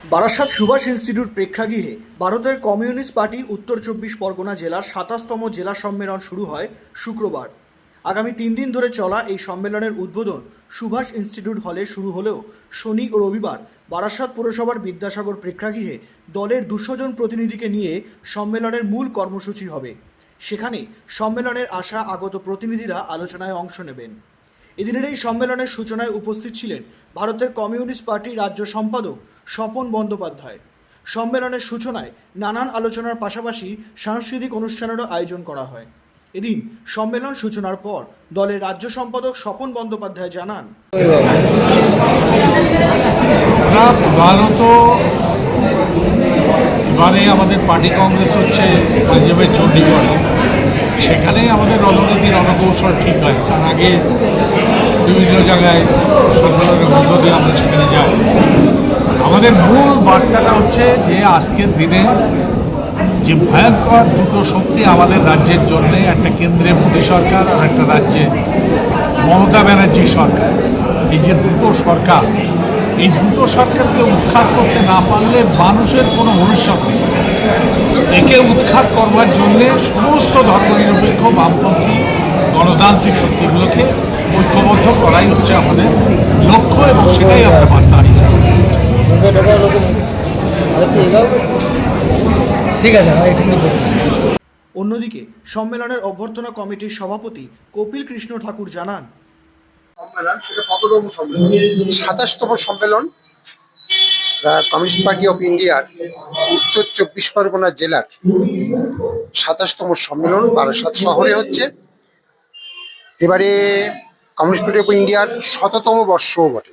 Barasat Subhash institute প্রেক্ষাগৃহে ভারতের communist party উত্তর চব্বিশ পরগনা জেলার সাতাশতম জেলা সম্মেলন শুরু হয় শুক্রবার। আগামী তিন দিন ধরে চলা এই সম্মেলনের উদ্বোধন সুভাষ ইনস্টিটিউট হলে শুরু হলেও শনি ও রবিবার বারাসাত পুরসভার বিদ্যাসাগর প্রেক্ষাগৃহে দলের দুশো জন প্রতিনিধিকে নিয়ে সম্মেলনের মূল কর্মসূচি হবে। সেখানে সম্মেলনের আসা আগত প্রতিনিধিরা আলোচনায় অংশ নেবেন। এদিনের এই সম্মেলনের সূচনায় উপস্থিত ছিলেন ভারতের কমিউনিস্ট পার্টি রাজ্য সম্পাদক স্বপন বন্দ্যোপাধ্যায়। সম্মেলনের সূচনায় নানান আলোচনার পাশাপাশি সাংস্কৃতিক অনুষ্ঠানেরও আয়োজন করা হয়। এদিন সম্মেলন সূচনার পর দলের রাজ্য সম্পাদক স্বপন বন্দ্যোপাধ্যায় জানান এবারে আমাদের পার্টি কংগ্রেস হচ্ছে পাঞ্জাবের চণ্ডীগড়ে। সেখানে আমাদের রণনীতি, রণকৌশল ঠিক হয়। তার আগে বিভিন্ন জায়গায় সম্মেলনের মধ্য দিয়ে আমরা সেখানে যাই। আমাদের মূল বার্তাটা হচ্ছে যে আজকের দিনে যে ভয়ঙ্কর দুটো শক্তি আমাদের রাজ্যের জন্য, একটা কেন্দ্রে মোদী সরকার আর একটা রাজ্যে মমতা ব্যানার্জি সরকার। এই যে দুটো সরকার, এই দুটো সরকারকে উদ্ধার করতে না পারলে মানুষের কোনো ভবিষ্যৎ নেই। একে উৎখাত করবার জন্যে সমস্ত ধর্মনিরপেক্ষ বামপন্থী গণতান্ত্রিক শক্তিগুলোকে ঐক্যবদ্ধ করাই হচ্ছে আমাদের লক্ষ্য এবং সেটাই আমরা বার্তা ঠিক আছে অন্যদিকে সম্মেলনের অভ্যর্থনা কমিটির সভাপতি কপিল কৃষ্ণ ঠাকুর জানান সম্মেলন সেটা কততম সম্মেলন? সাতাশতম সম্মেলন। কমিউনিস্ট পার্টি অফ ইন্ডিয়ার উত্তর চব্বিশ পরগনা জেলার সাতাশতম সম্মেলন বারাসাত শহরে হচ্ছে। এবারে কমিউনিস্ট পার্টি অফ ইন্ডিয়ার শততম বর্ষও বটে।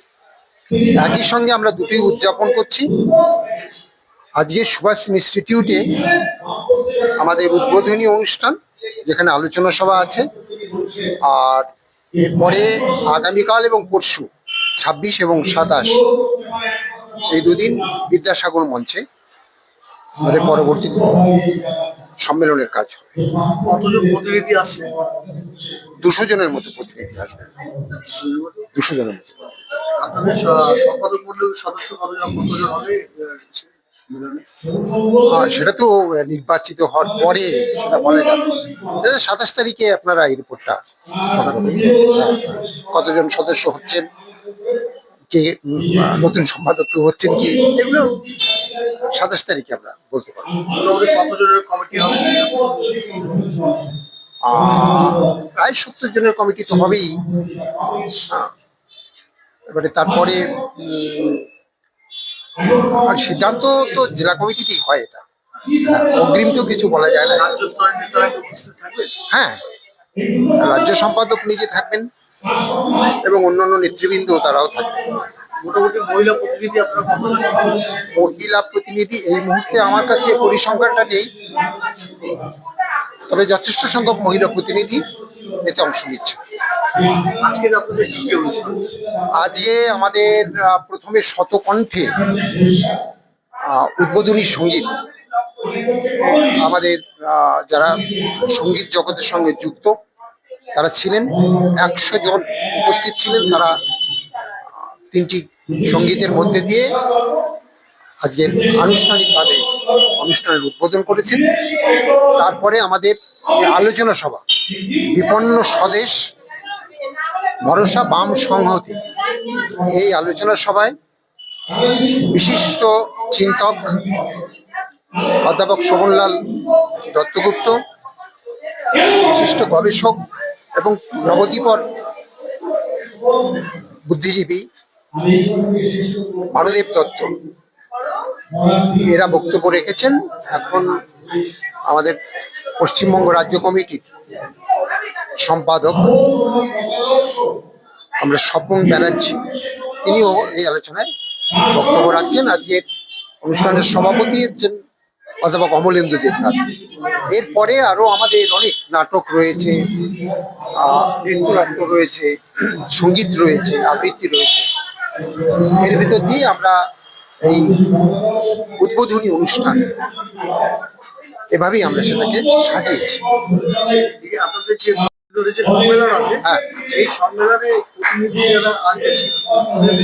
একই সঙ্গে আমরা দুটি উদযাপন করছি। আজকে সুভাষ ইনস্টিটিউটে আমাদের উদ্বোধনী অনুষ্ঠান, যেখানে আলোচনা সভা আছে। আর এরপরে আগামীকাল এবং পরশু ছাব্বিশ এবং সাতাশ এই দুদিন বিদ্যাসাগর মঞ্চে আমাদের পরবর্তী সম্মেলনের কাজ হবে। কতজন প্রতিনিধি আসছে? দুশো জনের মতো প্রতিনিধি আসবে। দুশো জনের মতো। আপনাদের সম্পাদক মন্ডলীর সদস্য কতজন কতজন হবে আর সেটা তো নির্বাচিত হওয়ার পরে সেটা বলা যাবে। সাতাশ তারিখে আপনারা এই রিপোর্টটা কতজন সদস্য হচ্ছেন? কে নতুন সম্পাদক হচ্ছেন কি এগুলো সাতাশ তারিখে আমরা বলতে পারব। প্রায় সত্তর জনের কমিটি তো হবেই। এবারে তারপরে আর সিদ্ধান্ত তো জেলা কমিটিতেই হয় এটা। অগ্রিম তো কিছু বলা যায় না। হ্যাঁ রাজ্য সম্পাদক নিজে থাকবেন। এবং অন্যান্য নেতৃবৃন্দ তারাও থাকবেন মোটামুটি মহিলা প্রতিনিধি আপনার মহিলা প্রতিনিধি এই মুহূর্তে আমার কাছে পরিসংখ্যানটা নেই। তবে যথেষ্ট সংখ্যক মহিলা প্রতিনিধি এতে অংশ নিচ্ছে। আজকে আমাদের প্রথমে শতকণ্ঠে উদ্বোধনী সংগীত। আমাদের যারা সংগীত জগতের সঙ্গে যুক্ত তারা ছিলেন, একশো জন উপস্থিত ছিলেন তারা, তিনটি সঙ্গীতের মধ্যে দিয়ে আজকের আনুষ্ঠানিকভাবে অনুষ্ঠানের উদ্বোধন করেছেন। তারপরে আমাদের আলোচনা সভা, বিপন্ন স্বদেশ ভরসা বাম সংহতি, এই আলোচনা সভায় বিশিষ্ট চিন্তক অধ্যাপক শোভনলাল দত্তগুপ্ত, বিশিষ্ট গবেষক এবং নবদ্বীপর বুদ্ধিজীবী মানদেব দত্ত। এরা বক্তব্য রেখেছেন। এখন আমাদের পশ্চিমবঙ্গ রাজ্য কমিটির সম্পাদক আমরা স্বপন ব্যানার্জি, তিনিও এই আলোচনায় বক্তব্য রাখছেন। আজকের অনুষ্ঠানের সভাপতি হচ্ছেন অধ্যাপক অমলেন্দু দেবনাথ। এরপরে আরও আমাদের অনেক নাটক রয়েছে নৃত্যনাট্য রয়েছে সংগীত রয়েছে আবৃত্তি রয়েছে। এর ভিতর দিয়ে আমরা এই উদ্বোধনী অনুষ্ঠান এভাবেই আমরা সেটাকে সাজিয়েছি। আপনাদের যে যে সম্মেলন আছে হ্যাঁ। সেই সম্মেলনে প্রতিনিধি যারা আসবে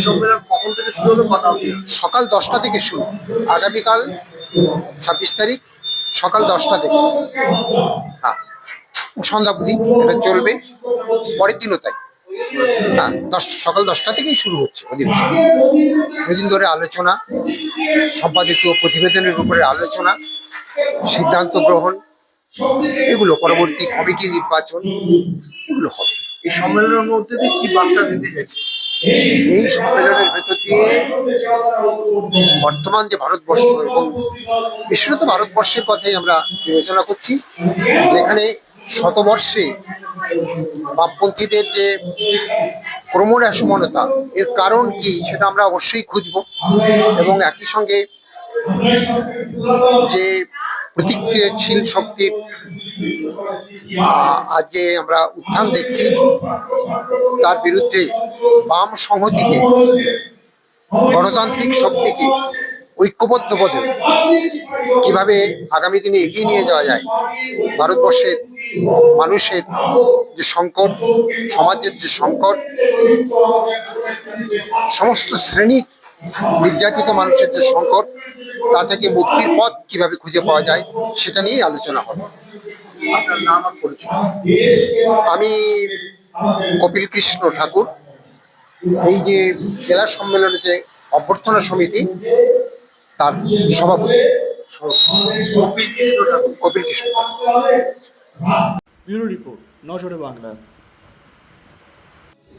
সম্মেলন কখন থেকে শুরু হলো অবধি সকাল দশটা থেকে শুরু। আগামীকাল ছাব্বিশ তারিখ সকাল দশটা থেকে। হ্যাঁ। সন্ধ্যা অবধি এটা চলবে। পরের দিনও তাই। হ্যাঁ দশ, সকাল দশটা থেকেই শুরু হচ্ছে অধিবেশন। দুদিন ধরে আলোচনা সম্পাদকীয় প্রতিবেদনের উপরে আলোচনা, সিদ্ধান্ত গ্রহণ, এগুলো পরবর্তী কমিটি নির্বাচন, এগুলো হবে। এই সম্মেলনের মধ্যে দিয়ে কি বার্তা দিতে চাইছে এই সম্মেলনের ভেতর দিয়ে বর্তমান যে ভারতবর্ষ এবং বিশেষত ভারতবর্ষের কথাই আমরা বিবেচনা করছি, যেখানে শতবর্ষে বামপন্থীদের যে ক্রমহ্রাসমণতা এর কারণ কি সেটা আমরা অবশ্যই খুঁজব এবং একই সঙ্গে যে প্রতিক্রিয়াশীল শক্তির আজকে আমরা উত্থান দেখছি। তার বিরুদ্ধে বাম সংহতিকে, গণতান্ত্রিক শক্তিকে ঐক্যবদ্ধ পদে কীভাবে আগামী দিনে এগিয়ে নিয়ে যাওয়া যায়, ভারতবর্ষের মানুষের যে সংকট, সমাজের যে সংকট, সমস্ত শ্রেণির নির্যাতিত মানুষের যে সংকট, তা থেকে মুক্তির পথ কীভাবে খুঁজে পাওয়া যায়, সেটা নিয়েই আলোচনা হবে। আপনার নাম আর পরিচয়? আমি কপিল কৃষ্ণ ঠাকুর। এই যে জেলা সম্মেলনে যে অভ্যর্থনা সমিতি তার সভাপতি। কপিল কৃষ্ণ ঠাকুর। কপিল কৃষ্ণ। ব্যুরো রিপোর্ট নজরে বাংলা।